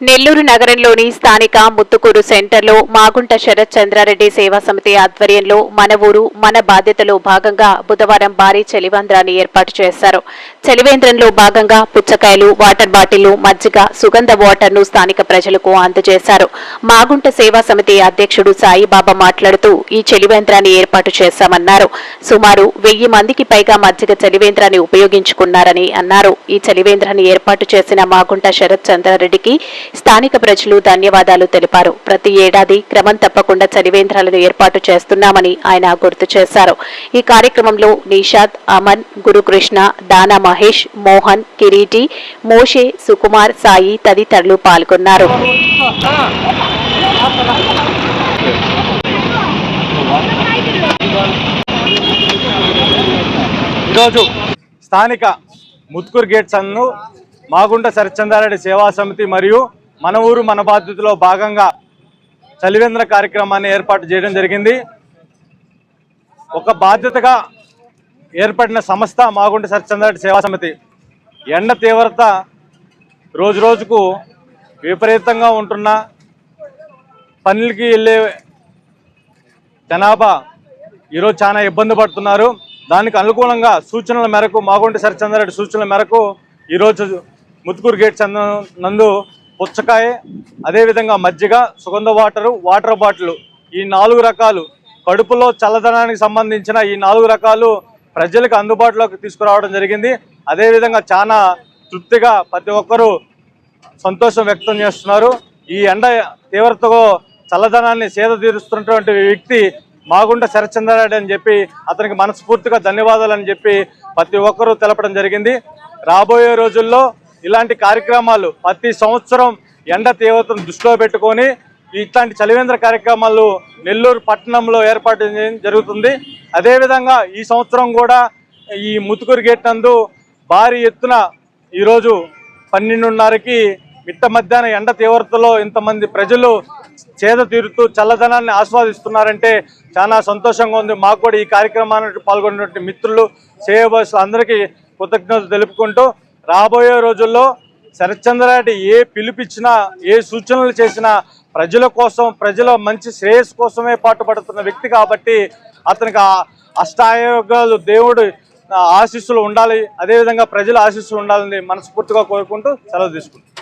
నెల్లూరు నగరంలోని స్థానిక ముత్తుకూరు సెంటర్లో మాగుంట శరత్ చంద్రారెడ్డి సేవా సమితి ఆధ్వర్యంలో మన ఊరు మన బాధ్యతలో భాగంగా బుధవారం భారీ చలివేంద్రాన్ని ఏర్పాటు చేశారు. చలివేంద్రంలో భాగంగా పుచ్చకాయలు వాటర్ బాటిళ్ళు మజ్జిగ సుగంధ వాటర్ను స్థానిక ప్రజలకు అందజేశారు. మాగుంట సేవా సమితి అధ్యక్షుడు సాయిబాబా మాట్లాడుతూ ఈ చలివేంద్రాన్ని ఏర్పాటు చేశామన్నారు. సుమారు వెయ్యి మందికి పైగా మజ్జిగ చలివేంద్రాన్ని ఉపయోగించుకున్నారని అన్నారు. ఈ చలివేంద్రాన్ని ఏర్పాటు చేసిన మాగుంట శరత్ చంద్రారెడ్డికి స్థానిక ప్రజలు ధన్యవాదాలు తెలిపారు. ప్రతి ఏడాది క్రమం తప్పకుండా చలివేంద్రాలను ఏర్పాటు చేస్తున్నామని ఆయన గుర్తు చేశారు. ఈ కార్యక్రమంలో నిషాద్ అమన్ గురుకృష్ణ దానా మహేష్ మోహన్ కిరీటి మోషే సుకుమార్ సాయి తదితరులు పాల్గొన్నారు. ఈరోజు స్థానిక ముత్కూర్ గేట్స్ అన్ను మాగుంట సరిచందారెడ్డి సేవా సమితి మరియు మన ఊరు మన బాధ్యతలో భాగంగా చలివేంద్ర కార్యక్రమాన్ని ఏర్పాటు చేయడం జరిగింది. ఒక బాధ్యతగా ఏర్పడిన సంస్థ మాగుంట సరిచందారెడ్డి సేవా సమితి. ఎండ తీవ్రత రోజు రోజుకు విపరీతంగా ఉంటున్న పనులకి వెళ్ళే జనాభా ఈరోజు చాలా ఇబ్బంది పడుతున్నారు. దానికి అనుకూలంగా సూచనల మేరకు మాగుంటి సరిచంద్రారెడ్డి సూచనల మేరకు ఈరోజు ముత్తుకూరు గేట్ చంద నందు పుచ్చకాయ అదేవిధంగా మజ్జిగ సుగంధ వాటరు వాటర్ బాటిల్. ఈ నాలుగు రకాలు కడుపులో చల్లదనానికి సంబంధించిన ఈ నాలుగు రకాలు ప్రజలకు అందుబాటులోకి తీసుకురావడం జరిగింది. అదేవిధంగా చాలా తృప్తిగా ప్రతి ఒక్కరూ సంతోషం వ్యక్తం చేస్తున్నారు. ఈ ఎండ తీవ్రతతో చల్లదనాన్ని సేద తీరుస్తున్నటువంటి వ్యక్తి మాగుంట శరచంద్రారెడ్డి అని చెప్పి అతనికి మనస్ఫూర్తిగా ధన్యవాదాలు అని చెప్పి ప్రతి ఒక్కరూ తెలపడం జరిగింది. రాబోయే రోజుల్లో ఇలాంటి కార్యక్రమాలు ప్రతి సంవత్సరం ఎండ తీవ్రతను దృష్టిలో పెట్టుకొని ఇట్లాంటి చలివేంద్ర కార్యక్రమాలు నెల్లూరు పట్టణంలో ఏర్పాటు చేయడం జరుగుతుంది. అదేవిధంగా ఈ సంవత్సరం కూడా ఈ ముతుకూరు గేట్ నందు భారీ ఎత్తున ఈరోజు పన్నెండున్నరకి మిట్ట మధ్యాహ్నం ఎండ తీవ్రతలో ఇంతమంది ప్రజలు చేద తీరుతూ చల్లదనాన్ని ఆస్వాదిస్తున్నారంటే చాలా సంతోషంగా ఉంది. మాకు కూడా ఈ కార్యక్రమానికి పాల్గొన్నటువంటి మిత్రులు చేయబోసులు అందరికీ కృతజ్ఞతలు తెలుపుకుంటూ రాబోయే రోజుల్లో శరత్చంద్రారెడ్డి ఏ పిలుపిచ్చినా ఏ సూచనలు చేసినా ప్రజల కోసం ప్రజల మంచి శ్రేయస్సు కోసమే పాటుపడుతున్న వ్యక్తి కాబట్టి అతనికి అష్టాయోగాలు దేవుడు ఆశీస్సులు ఉండాలి. అదేవిధంగా ప్రజల ఆశీస్సులు ఉండాలని మనస్ఫూర్తిగా కోరుకుంటూ సెలవు తీసుకుంటాం